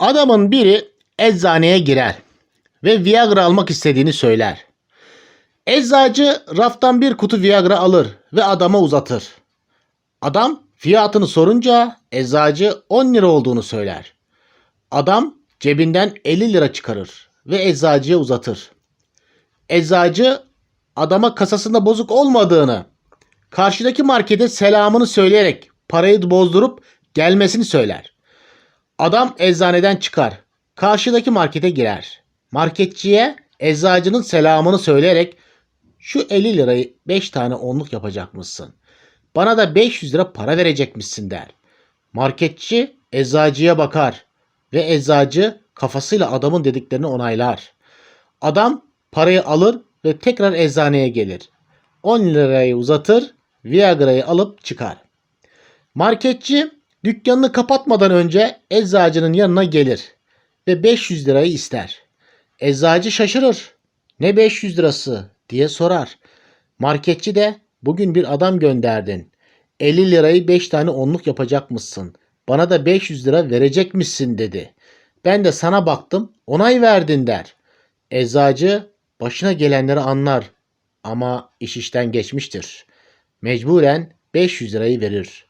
Adamın biri eczaneye girer ve Viagra almak istediğini söyler. Eczacı raftan bir kutu Viagra alır ve adama uzatır. Adam fiyatını sorunca eczacı 10 lira olduğunu söyler. Adam cebinden 50 lira çıkarır ve eczacıya uzatır. Eczacı adama kasasında bozuk olmadığını, karşıdaki markete selamını söyleyerek parayı bozdurup gelmesini söyler. Adam eczaneden çıkar. Karşıdaki markete girer. Marketçiye eczacının selamını söyleyerek şu 50 lirayı 5 tane onluk yapacakmışsın. Bana da 500 lira para verecekmişsin der. Marketçi eczacıya bakar ve eczacı kafasıyla adamın dediklerini onaylar. Adam parayı alır ve tekrar eczaneye gelir. 10 lirayı uzatır, Viagra'yı alıp çıkar. Marketçi dükkanını kapatmadan önce eczacının yanına gelir ve 500 lirayı ister. Eczacı şaşırır. Ne 500 lirası diye sorar. Marketçi de bugün bir adam gönderdin. 50 lirayı 5 tane onluk yapacakmışsın. Bana da 500 lira verecekmişsin dedi. Ben de sana baktım onay verdin der. Eczacı başına gelenleri anlar ama iş işten geçmiştir. Mecburen 500 lirayı verir.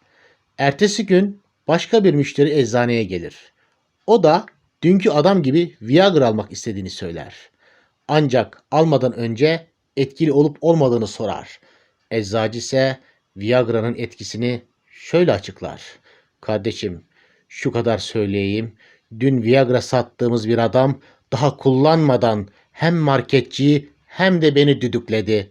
Ertesi gün başka bir müşteri eczaneye gelir. O da dünkü adam gibi Viagra almak istediğini söyler. Ancak almadan önce etkili olup olmadığını sorar. Eczacı ise Viagra'nın etkisini şöyle açıklar. Kardeşim şu kadar söyleyeyim. Dün Viagra sattığımız bir adam daha kullanmadan hem marketçiyi hem de beni düdükledi.